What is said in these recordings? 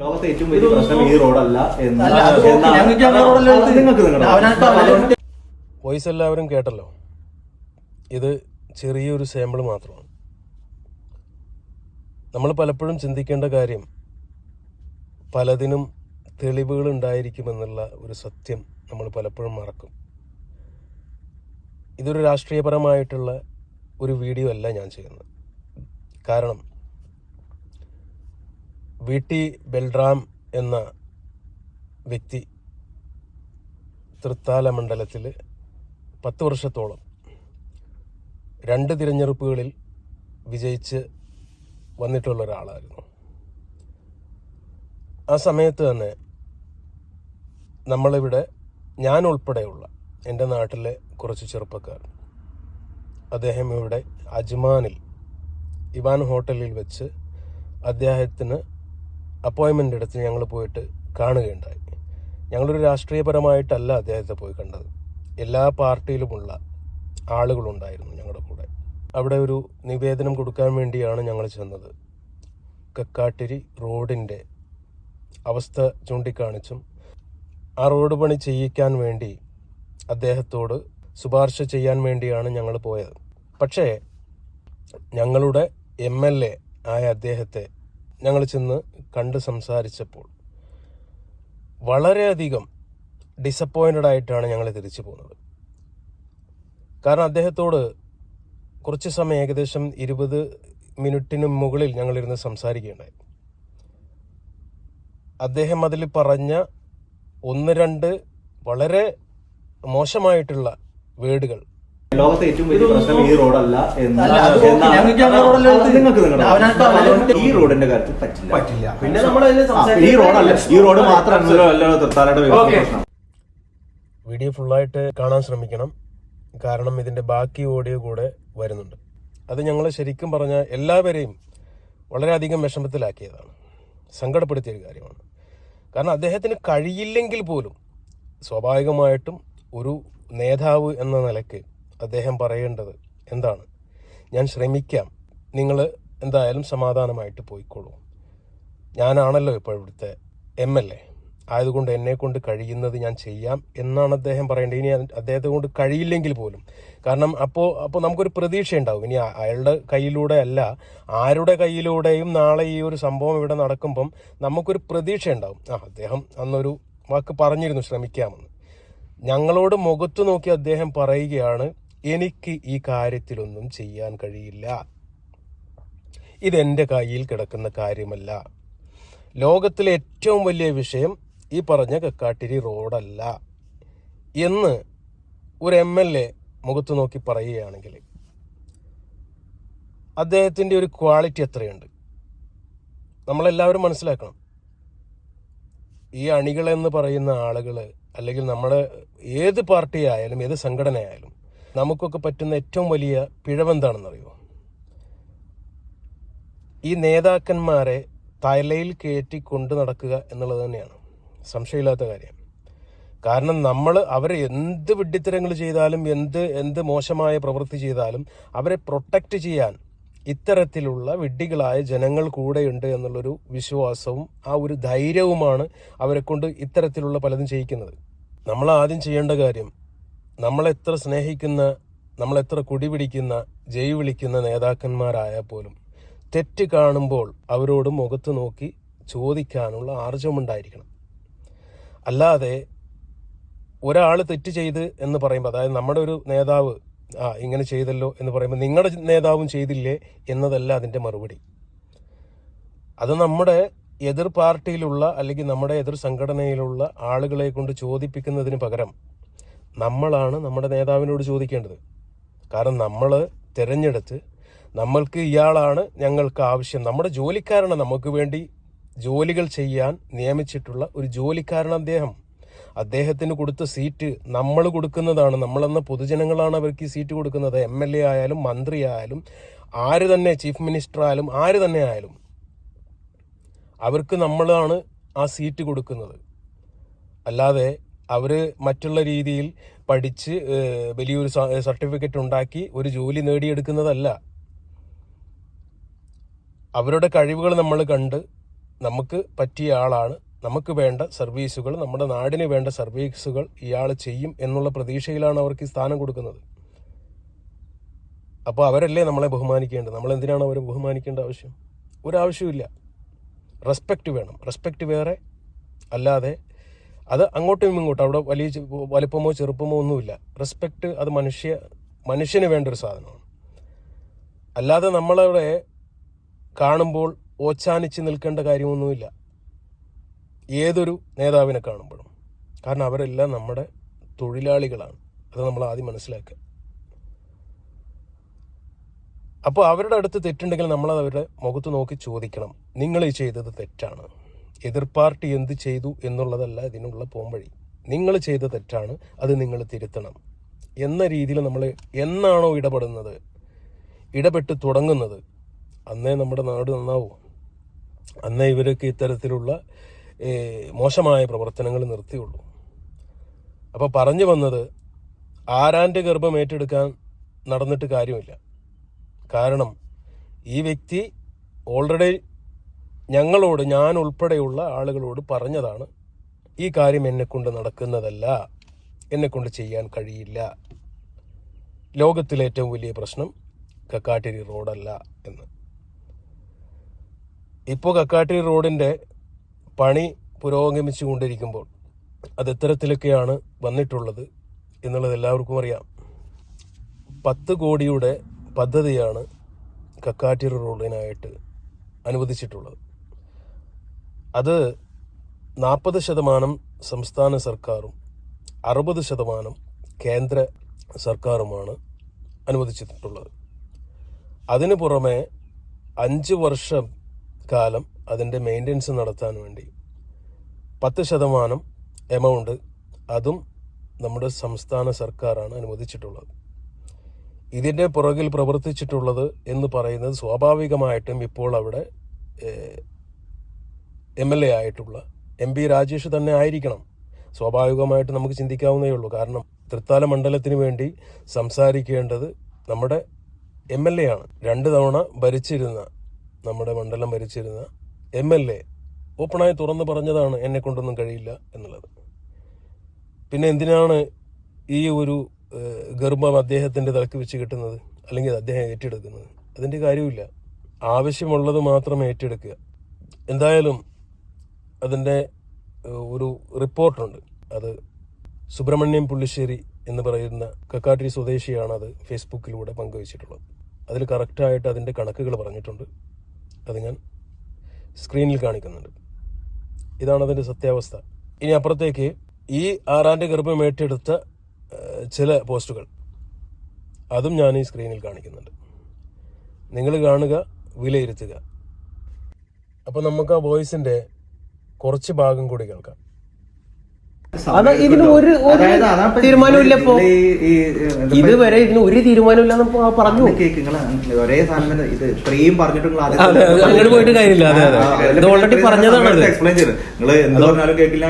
ലോകത്തെ ഏറ്റവും വലിയ പ്രശ്നം ഈ റോഡല്ല. എന്നാണ് വോയിസ് എല്ലാവരും കേട്ടല്ലോ. ഇത് ചെറിയൊരു സാമ്പിൾ മാത്രമാണ്. നമ്മൾ പലപ്പോഴും ചിന്തിക്കേണ്ട കാര്യം പലതിനും തെളിവുകൾ ഉണ്ടായിരിക്കുമെന്നുള്ള ഒരു സത്യം നമ്മൾ പലപ്പോഴും മറക്കും. ഇതൊരു രാഷ്ട്രീയപരമായിട്ടുള്ള ഒരു വീഡിയോ അല്ല ഞാൻ ചെയ്യുന്നത്. കാരണം വി ടി ബൽറാം എന്ന വ്യക്തി തൃത്താല മണ്ഡലത്തിൽ പത്ത് വർഷത്തോളം രണ്ട് തിരഞ്ഞെടുപ്പുകളിൽ വിജയിച്ച് വന്നിട്ടുള്ള ഒരാളായിരുന്നു. ആ സമയത്ത് തന്നെ നമ്മളിവിടെ ഞാൻ ഉൾപ്പെടെയുള്ള എന്റെ നാട്ടിലെ കുറച്ച് ചെറുപ്പക്കാർ അദ്ദേഹം ഇവിടെ അജ്മാനിൽ ഇവാൻ ഹോട്ടലിൽ വെച്ച് അദ്ദേഹത്തിന് അപ്പോയിൻമെന്റ് എടുത്ത് ഞങ്ങൾ പോയിട്ട് കാണുകയുണ്ടായി. ഞങ്ങളൊരു രാഷ്ട്രീയപരമായിട്ടല്ല അദ്ദേഹത്തെ പോയി കണ്ടത്. എല്ലാ പാർട്ടിയിലുമുള്ള ആളുകളുണ്ടായിരുന്നു ഞങ്ങളുടെ കൂടെ. അവിടെ ഒരു നിവേദനം കൊടുക്കാൻ വേണ്ടിയാണ് ഞങ്ങൾ ചെന്നത്. കക്കാട്ടിരി റോഡിന്റെ അവസ്ഥ ചൂണ്ടിക്കാണിച്ചും ആ റോഡ് പണി ചെയ്യിക്കാൻ വേണ്ടി അദ്ദേഹത്തോട് ശുപാർശ ചെയ്യാൻ വേണ്ടിയാണ് ഞങ്ങൾ പോയത്. പക്ഷേ ഞങ്ങളുടെ എം എൽ എ ആയ അദ്ദേഹത്തെ ഞങ്ങൾ ചെന്ന് കണ്ട് സംസാരിച്ചപ്പോൾ വളരെയധികം ഡിസപ്പോയിന്റഡ് ആയിട്ടാണ് ഞങ്ങൾ തിരിച്ചു പോകുന്നത് കാരണം അദ്ദേഹത്തോട് കുറച്ച് സമയം ഏകദേശം ഇരുപത് മിനിറ്റിന് മുകളിൽ ഞങ്ങളിരുന്ന് സംസാരിക്കുകയുണ്ടായി. അദ്ദേഹം അതിൽ പറഞ്ഞ ഒന്ന് രണ്ട് വളരെ മോശമായിട്ടുള്ള വേർഡുകൾ ലോകത്തെ ഏറ്റവും വലിയ പ്രശ്നം ഈ റോഡല്ല നിങ്ങൾക്ക് ഈ റോഡിന്റെ കാര്യത്തിൽ പറ്റില്ല. പറ്റില്ല. പിന്നെ നമ്മൾ ഈ റോഡല്ല. ഈ റോഡ് അല്ലല്ലോ തൃത്താലയുടെ വലിയ പ്രശ്നം. വീഡിയോ ഫുള്ളായിട്ട് കാണാൻ ശ്രമിക്കണം. കാരണം ഇതിന്റെ ബാക്കി ഓഡിയോ കൂടെ വരുന്നുണ്ട്. അത് ഞങ്ങൾ ശരിക്കും പറഞ്ഞ എല്ലാവരെയും വളരെയധികം വിഷമത്തിലാക്കിയതാണ്. സങ്കടപ്പെടുത്തിയ ഒരു കാര്യമാണ്. കാരണം അദ്ദേഹത്തിന് കഴിയില്ലെങ്കിൽ പോലും സ്വാഭാവികമായിട്ടും ഒരു നേതാവ് എന്ന നിലയ്ക്ക് അദ്ദേഹം പറയേണ്ടത് എന്താണ്? ഞാൻ ശ്രമിക്കാം. നിങ്ങൾ എന്തായാലും സമാധാനമായിട്ട് പോയിക്കോളൂ. ഞാനാണല്ലോ ഇപ്പോൾ ഇവിടുത്തെ എം എൽ എ. ആയതുകൊണ്ട് എന്നെ കൊണ്ട് കഴിയുന്നത് ഞാൻ ചെയ്യാം എന്നാണ് അദ്ദേഹം പറയേണ്ടത്. ഇനി അദ്ദേഹത്തെ കൊണ്ട് കഴിയില്ലെങ്കിൽ പോലും. കാരണം അപ്പോൾ അപ്പോൾ നമുക്കൊരു പ്രതീക്ഷ ഉണ്ടാവും ഇനി അയാളുടെ കയ്യിലൂടെ അല്ല ആരുടെ കയ്യിലൂടെയും നാളെ ഈ ഒരു സംഭവം ഇവിടെ നടക്കുമ്പം നമുക്കൊരു പ്രതീക്ഷ ഉണ്ടാവും ആ അദ്ദേഹം അന്നൊരു വാക്ക് പറഞ്ഞിരുന്നു ശ്രമിക്കാമെന്ന്. ഞങ്ങളോട് മുഖത്ത് നോക്കി അദ്ദേഹം പറയുകയാണ് എനിക്ക് ഈ കാര്യത്തിലൊന്നും ചെയ്യാൻ കഴിയില്ല. ഇതെന്റെ കയ്യിൽ കിടക്കുന്ന കാര്യമല്ല. ലോകത്തിലെ ഏറ്റവും വലിയ വിഷയം ഈ പറഞ്ഞ കക്കാട്ടിരി റോഡല്ല എന്ന് ഒരു എം എൽ എ മുഖത്ത് നോക്കി പറയുകയാണെങ്കിൽ അദ്ദേഹത്തിന്റെ ഒരു ക്വാളിറ്റി എത്രയുണ്ട്? നമ്മളെല്ലാവരും മനസ്സിലാക്കണം. ഈ അണികളെന്ന് പറയുന്ന ആളുകൾ അല്ലെങ്കിൽ നമ്മുടെ ഏത് പാർട്ടി ആയാലും ഏത് സംഘടന ആയാലും നമുക്കൊക്കെ പറ്റുന്ന ഏറ്റവും വലിയ പിഴവെന്താണെന്നറിയോ ഈ നേതാക്കന്മാരെ തലയിൽ കയറ്റി കൊണ്ടു നടക്കുക എന്നുള്ളത് തന്നെയാണ്. സംശയമില്ലാത്ത കാര്യം. കാരണം നമ്മൾ അവർ എന്ത് വിഡ്ഢിത്തരങ്ങൾ ചെയ്താലും എന്ത് എന്ത് മോശമായ പ്രവൃത്തി ചെയ്താലും അവരെ പ്രൊട്ടക്റ്റ് ചെയ്യാൻ ഇത്തരത്തിലുള്ള വിഡ്ഢികളായ ജനങ്ങൾ കൂടെയുണ്ട് എന്നുള്ളൊരു വിശ്വാസവും ആ ഒരു ധൈര്യവുമാണ് അവരെ കൊണ്ട് ഇത്തരത്തിലുള്ള പലതും ചെയ്യിക്കുന്നത്. നമ്മൾ ആദ്യം ചെയ്യേണ്ട കാര്യം നമ്മളെത്ര സ്നേഹിക്കുന്ന നമ്മളെത്ര കുടിപിടിക്കുന്ന ജയ് വിളിക്കുന്ന നേതാക്കന്മാരായാൽ പോലും തെറ്റ് കാണുമ്പോൾ അവരോട് മുഖത്ത് നോക്കി ചോദിക്കാനുള്ള ആർജമുണ്ടായിരിക്കണം അല്ലാതെ ഒരാൾ തെറ്റ് ചെയ്ത് എന്ന് പറയുമ്പോൾ അതായത് നമ്മുടെ ഒരു നേതാവ് ആ ഇങ്ങനെ ചെയ്തല്ലോ എന്ന് പറയുമ്പോൾ നിങ്ങളുടെ നേതാവും ചെയ്തില്ലേ എന്നതല്ല അതിന്റെ മറുപടി. അത് നമ്മുടെ എതിർ പാർട്ടിയിലുള്ള അല്ലെങ്കിൽ നമ്മുടെ എതിർ സംഘടനയിലുള്ള ആളുകളെ കൊണ്ട് ചോദിപ്പിക്കുന്നതിന് പകരം നമ്മളാണ് നമ്മുടെ നേതാവിനോട് ചോദിക്കേണ്ടത്. കാരണം നമ്മൾ തിരഞ്ഞെടുത്ത് നമ്മൾക്ക് ഇയാളാണ് ഞങ്ങൾക്ക് ആവശ്യം. നമ്മുടെ ജോലിക്കാരാണ് നമുക്ക് വേണ്ടി ജോലികൾ ചെയ്യാൻ നിയമിച്ചിട്ടുള്ള ഒരു ജോലിക്കാരൻ അദ്ദേഹം. അദ്ദേഹത്തിന് കൊടുത്ത സീറ്റ് നമ്മൾ കൊടുക്കുന്നതാണ്. നമ്മളെന്ന പൊതുജനങ്ങളാണ് അവർക്ക് ഈ സീറ്റ് കൊടുക്കുന്നത്. എം എൽ എ ആയാലും മന്ത്രി ആയാലും ആര് തന്നെ ചീഫ് മിനിസ്റ്റർ ആയാലും ആര് തന്നെ ആയാലും അവർക്ക് നമ്മളാണ് ആ സീറ്റ് കൊടുക്കുന്നത്. അല്ലാതെ അവർ മറ്റുള്ള രീതിയിൽ പഠിച്ച് വലിയൊരു സർട്ടിഫിക്കറ്റ് ഉണ്ടാക്കി ഒരു ജോലി നേടിയെടുക്കുന്നതല്ല. അവരുടെ കഴിവുകൾ നമ്മൾ കണ്ട് നമുക്ക് പറ്റിയ ആളാണ്. നമുക്ക് വേണ്ട സർവീസുകൾ നമ്മുടെ നാടിന് വേണ്ട സർവീസുകൾ ഇയാൾ ചെയ്യും എന്നുള്ള പ്രതീക്ഷയിലാണ് അവർക്ക് ഈ സ്ഥാനം കൊടുക്കുന്നത്. അപ്പോൾ അവരല്ലേ നമ്മളെ ബഹുമാനിക്കേണ്ടത്? നമ്മൾ എന്തിനാണ് അവരെ ബഹുമാനിക്കേണ്ട ആവശ്യം? ഒരാവശ്യമില്ല റെസ്പെക്റ്റ് വേണം. റെസ്പെക്റ്റ് വേറെ അല്ലാതെ അത് അങ്ങോട്ടും ഇങ്ങോട്ടും അവിടെ വലിയ വലിപ്പമോ ചെറുപ്പമോ ഒന്നുമില്ല. റെസ്പെക്റ്റ് അത് മനുഷ്യ മനുഷ്യന് വേണ്ട ഒരു സാധനമാണ്. അല്ലാതെ നമ്മളവിടെ കാണുമ്പോൾ ഓച്ചാനിച്ച് നിൽക്കേണ്ട കാര്യമൊന്നുമില്ല. ഏതൊരു നേതാവിനെ കാണുമ്പോഴും. കാരണം അവരെല്ലാം നമ്മുടെ തൊഴിലാളികളാണ്. അത് നമ്മൾ ആദ്യം മനസ്സിലാക്കുക. അപ്പോൾ അവരുടെ അടുത്ത് തെറ്റുണ്ടെങ്കിൽ നമ്മളത് അവരുടെ മുഖത്ത് നോക്കി ചോദിക്കണം. നിങ്ങൾ ഈ ചെയ്തത് തെറ്റാണ്. എതിർ പാർട്ടി എന്ത് ചെയ്തു എന്നുള്ളതല്ല ഇതിനുള്ള പോംവഴി. നിങ്ങൾ ചെയ്ത തെറ്റാണ് അത് നിങ്ങൾ തിരുത്തണം. എന്ന രീതിയിൽ നമ്മൾ എന്നാണോ ഇടപെടുന്നത്? ഇടപെട്ട് തുടങ്ങുന്നത്. അന്നേ നമ്മുടെ നാട് നന്നാവും. അന്നേ ഇവരൊക്കെ ഇത്തരത്തിലുള്ള മോശമായ പ്രവർത്തനങ്ങൾ നിർത്തിയുള്ളൂ. അപ്പോൾ പറഞ്ഞു വന്നത് ആരാന്റെ ഗർഭം ഏറ്റെടുക്കാൻ നടന്നിട്ട് കാര്യമില്ല. കാരണം ഈ വ്യക്തി ഓൾറെഡി ഞങ്ങളോട് ഞാൻ ഉൾപ്പെടെയുള്ള ആളുകളോട് പറഞ്ഞതാണ് ഈ കാര്യം എന്നെക്കൊണ്ട് നടക്കുന്നതല്ല. എന്നെക്കൊണ്ട് ചെയ്യാൻ കഴിയില്ല. ലോകത്തിലെ ഏറ്റവും വലിയ പ്രശ്നം കക്കാട്ടിരി റോഡല്ല എന്ന്. ഇപ്പോൾ കക്കാട്ടിരി റോഡിന്റെ പണി പുരോഗമിച്ചു കൊണ്ടിരിക്കുമ്പോൾ അത് എത്തരത്തിലൊക്കെയാണ് വന്നിട്ടുള്ളത് എന്നുള്ളത് എല്ലാവർക്കും അറിയാം. പത്ത് കോടിയുടെ പദ്ധതിയാണ് കക്കാട്ടിരി റോഡിനായിട്ട് അനുവദിച്ചിട്ടുള്ളത്. അത് നാൽപ്പത് ശതമാനം സംസ്ഥാന സർക്കാരും അറുപത് ശതമാനം കേന്ദ്ര സർക്കാരുമാണ് അനുവദിച്ചിട്ടുള്ളത്. അതിനു പുറമെ അഞ്ച് വർഷം കാലം അതിന്റെ മെയിന്റനൻസ് നടത്താൻ വേണ്ടി പത്ത് ശതമാനം എമൗണ്ട് അതും നമ്മുടെ സംസ്ഥാന സർക്കാരാണ് അനുവദിച്ചിട്ടുള്ളത്. ഇതിന്റെ പുറകിൽ പ്രവർത്തിച്ചിട്ടുള്ളത് എന്ന് പറയുന്നത് സ്വാഭാവികമായിട്ടും ഇപ്പോൾ അവിടെ എം എൽ എ ആയിട്ടുള്ള എം പി രാജേഷ് തന്നെ ആയിരിക്കണം. സ്വാഭാവികമായിട്ട് നമുക്ക് ചിന്തിക്കാവുന്നേ ഉള്ളൂ. കാരണം തൃത്താല മണ്ഡലത്തിന് വേണ്ടി സംസാരിക്കേണ്ടത് നമ്മുടെ എം എൽ എ ആണ്. രണ്ട് തവണ ഭരിച്ചിരുന്ന നമ്മുടെ മണ്ഡലം ഭരിച്ചിരുന്ന എം എൽ എ ഓപ്പണായി തുറന്നു പറഞ്ഞതാണ് എന്നെ കൊണ്ടൊന്നും കഴിയില്ല എന്നുള്ളത്. പിന്നെ എന്തിനാണ് ഈ ഒരു ഗർഭം അദ്ദേഹത്തിന്റെ തലക്ക് വെച്ച് കിട്ടുന്നത്? അല്ലെങ്കിൽ അദ്ദേഹം ഏറ്റെടുക്കുന്നത്? അതിന്റെ കാര്യമില്ല ആവശ്യമുള്ളത് മാത്രം ഏറ്റെടുക്കുക. എന്തായാലും അതിന്റെ ഒരു റിപ്പോർട്ടുണ്ട്. അത് സുബ്രഹ്മണ്യം പുള്ളിശ്ശേരി എന്ന് പറയുന്ന കക്കാട്ടി സ്വദേശിയാണ് അത് ഫേസ്ബുക്കിലൂടെ പങ്കുവച്ചിട്ടുള്ളത്. അതിൽ കറക്റ്റായിട്ട് അതിന്റെ കണക്കുകൾ പറഞ്ഞിട്ടുണ്ട്. അത് ഞാൻ സ്ക്രീനിൽ കാണിക്കുന്നുണ്ട്. ഇതാണ് അതിന്റെ സത്യാവസ്ഥ. ഇനി അപ്പുറത്തേക്ക് ഈ ആറാന്റെ ഗർഭം ഏറ്റെടുത്ത ചില പോസ്റ്റുകൾ. അതും ഞാൻ ഈ സ്ക്രീനിൽ കാണിക്കുന്നുണ്ട്. നിങ്ങൾ കാണുക വിലയിരുത്തുക. അപ്പോൾ നമുക്ക് ആ വോയിസിന്റെ കുറച്ച് ഭാഗം കൂടി കേൾക്കാം. അത് ഇതിന് ഒരു തീരുമാനമില്ല ഇപ്പൊ. ഇതുവരെ ഇതിന് ഒരു തീരുമാനമില്ലെന്ന് പറഞ്ഞു. ഒരേ സാധനം ഇത് ഇത്രയും പറഞ്ഞിട്ട് നിങ്ങൾ ആദ്യം അതെ, അതെ, അങ്ങോട്ട് പോയിട്ട് കാര്യമില്ല. ഇത് എന്നിട്ട് പറഞ്ഞതാണ് എക്സ്പ്ലെയിൻ. ചെയ്ത്. നിങ്ങൾ എന്ത് പറഞ്ഞാലും കേൾക്കില്ല.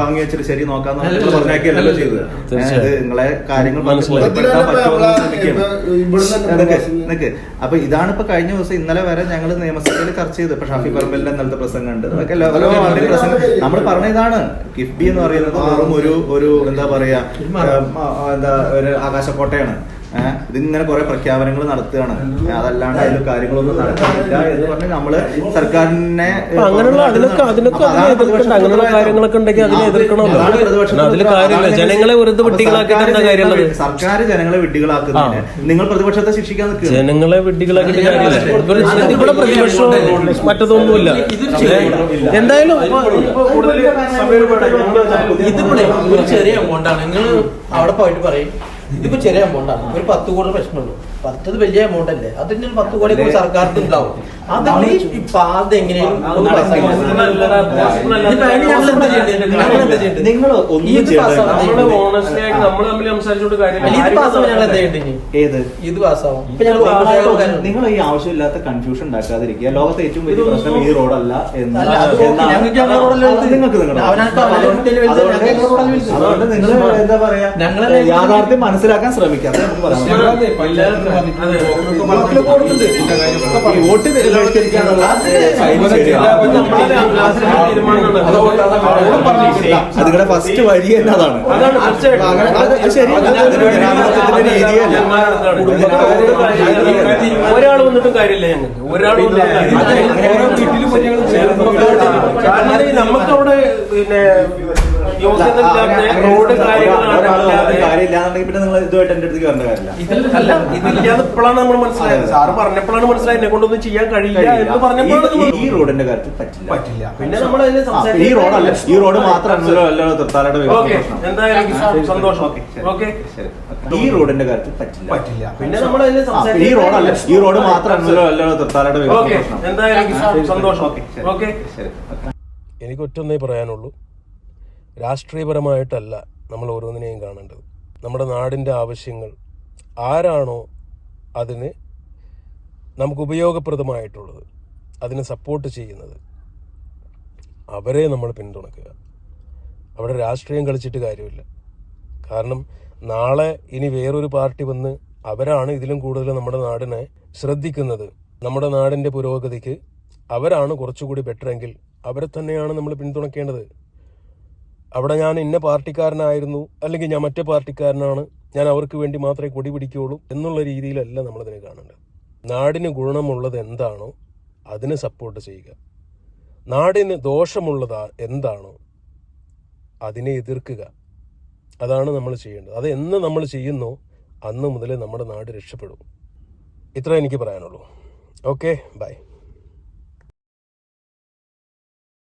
വാങ്ങി വെച്ചിട്ട് ശരി നോക്കാന്ന് പറഞ്ഞാക്കിയല്ലോ ചെയ്തത്. നിങ്ങളെ കാര്യങ്ങൾ മനസ്സിലാക്കി. അപ്പൊ ഇതാണ് ഇപ്പൊ കഴിഞ്ഞ ദിവസം ഇന്നലെ വരെ ഞങ്ങൾ നിയമസഭയിൽ ചർച്ച ചെയ്ത്. ഇപ്പൊ ഷാഫി പറമ്പലിന്റെ ഇന്നലത്തെ പ്രസംഗം ഉണ്ട്. അതൊക്കെ നമ്മൾ പറഞ്ഞ ഇതാണ്. കിഫ്ബി എന്ന് പറയുന്നത് വെറും ഒരു ഒരു എന്താ പറയാ എന്താ ഒരു ആകാശക്കോട്ടയാണ്. ഇതിങ്ങനെ കുറെ പ്രഖ്യാപനങ്ങൾ നടത്തുകയാണ്. അതല്ലാണ്ട് അതിൽ കാര്യങ്ങളൊന്നും നടക്കുന്നില്ല എന്ന് പറഞ്ഞ് നമ്മൾ സർക്കാരിനെ അങ്ങനെയുള്ള. കാര്യങ്ങളൊക്കെ ഉണ്ടെങ്കിൽ അതിനെ എതിർക്കണമല്ലോ. ജനങ്ങളെ വെറുതെ സർക്കാർ ജനങ്ങളെ വിഡ്ഢികളാക്കുന്നതിന് നിങ്ങൾ പ്രതിപക്ഷത്തെ ശിക്ഷിക്കാൻ നിൽക്കുക ജനങ്ങളെ വിഡ്ഢികളാക്കിയിട്ട് കാര്യമില്ല. ഇവിടെ- പ്രതിപക്ഷം മറ്റതൊന്നുമില്ല. എന്തായാലും ഇത് ഒരു ചെറിയ എമൗണ്ടാണ് നിങ്ങൾ അവിടെ പോയിട്ട് പറയും. ഇതിപ്പോ ചെറിയ എമൗണ്ടാണ് ഒരു പത്ത് കോടി പ്രശ്നമുള്ളൂ. പത്തത് വലിയ എമൗണ്ട് അല്ലേ? അതിന് പത്ത് കോടി സർക്കാരിന് ഉണ്ടാവും അതിന് ഈ എങ്ങനെയും നിങ്ങൾ ഒന്നും ഇത് പാസ്സാവും നിങ്ങൾ ഈ ആവശ്യമില്ലാത്ത കൺഫ്യൂഷൻ ഉണ്ടാക്കാതിരിക്കുക. ലോകത്തെ ഏറ്റവും വലിയ പ്രശ്നം ഈ റോഡല്ല എന്ന്. നിങ്ങൾക്ക് അതുകൊണ്ട് നിങ്ങൾ എന്താ പറയാ? ഞങ്ങളെ യാഥാർത്ഥ്യം മനസ്സിലാക്കാൻ ശ്രമിക്കാം. നമുക്ക്. ഈ വോട്ട് ബഹിഷ്കരിക്കാനുള്ള ഫസ്റ്റ് വഴി തന്നെ അതാണ് ഒരാൾ വന്നിട്ടും കാര്യമില്ല ഞങ്ങൾക്ക്. ഒരാൾ കാരണം ഈ നമുക്കവിടെ പിന്നെ റോഡ് കാര്യമില്ലാന്നുണ്ടെങ്കിൽ പിന്നെ നിങ്ങൾ ഇതുമായിട്ട് എന്റെ അടുത്തേക്ക് വരേണ്ട കാര്യമില്ല അല്ല ഇതില്ലാതെ ഇപ്പോഴാണ് നമ്മൾ മനസ്സിലായത് സാറ് പറഞ്ഞപ്പോഴാണ് മനസ്സിലായത് എന്നെ കൊണ്ടൊന്നും ചെയ്യാൻ കഴിയില്ല എന്ന് പറഞ്ഞപ്പോഴാണ് ഈ- റോഡിന്റെ കാര്യത്തിൽ പറ്റില്ല പറ്റില്ല പിന്നെ നമ്മൾ ഈ റോഡല്ല ഈ റോഡ് മാത്രം അല്ലല്ലോ തൃത്താലയുടെ ഓക്കെ. എന്തായാലും സന്തോഷം ഓക്കെ. ഈ റോഡിന്റെ കാര്യത്തിൽ പറ്റില്ല പറ്റില്ല പിന്നെ നമ്മൾ ഈ റോഡല്ല ഈ റോഡ് മാത്രമല്ലല്ലോ അല്ലല്ലോ തൃത്താലയുടെ ഓക്കെ. എന്തായാലും സന്തോഷം ഓക്കെ ശരി. എനിക്ക് ഒറ്റൊന്നേ പറയാനുള്ളൂ. രാഷ്ട്രീയപരമായിട്ടല്ല നമ്മൾ ഓരോന്നിനെയും കാണേണ്ടത്. നമ്മുടെ നാടിന്റെ ആവശ്യങ്ങൾ ആരാണോ അതിന് നമുക്ക് ഉപയോഗപ്രദമായിട്ടുള്ളത് അതിനെ സപ്പോർട്ട് ചെയ്യുന്നത് അവരെ നമ്മൾ പിന്തുണക്കുക അവിടെ രാഷ്ട്രീയം കളിച്ചിട്ട് കാര്യമില്ല. കാരണം നാളെ ഇനി വേറൊരു പാർട്ടി വന്ന് അവരാണ് ഇതിലും കൂടുതൽ നമ്മുടെ നാടിനെ ശ്രദ്ധിക്കുന്നത്. നമ്മുടെ നാടിന്റെ പുരോഗതിക്ക് അവരാണ് കുറച്ചുകൂടി ബെറ്റർ എങ്കിൽ അവരെ തന്നെയാണ് നമ്മൾ പിന്തുണയ്ക്കേണ്ടത് അവിടെ ഞാൻ ഇന്ന പാർട്ടിക്കാരനായിരുന്നു അല്ലെങ്കിൽ ഞാൻ മറ്റേ പാർട്ടിക്കാരനാണ് ഞാൻ അവർക്ക് വേണ്ടി മാത്രമേ കൊടി പിടിക്കുകയുള്ളൂ എന്നുള്ള രീതിയിലല്ല നമ്മളതിനെ കാണേണ്ടത്. നാടിന് ഗുണമുള്ളത് എന്താണോ അതിനെ സപ്പോർട്ട് ചെയ്യുക. നാടിന് ദോഷമുള്ളത് എന്താണോ അതിനെ എതിർക്കുക. അതാണ് നമ്മൾ ചെയ്യേണ്ടത്. അത് എന്ന് നമ്മൾ ചെയ്യുന്നോ അന്ന് മുതലേ നമ്മുടെ നാട് രക്ഷപ്പെടും. ഇത്ര എനിക്ക് പറയാനുള്ളൂ. Okay bye.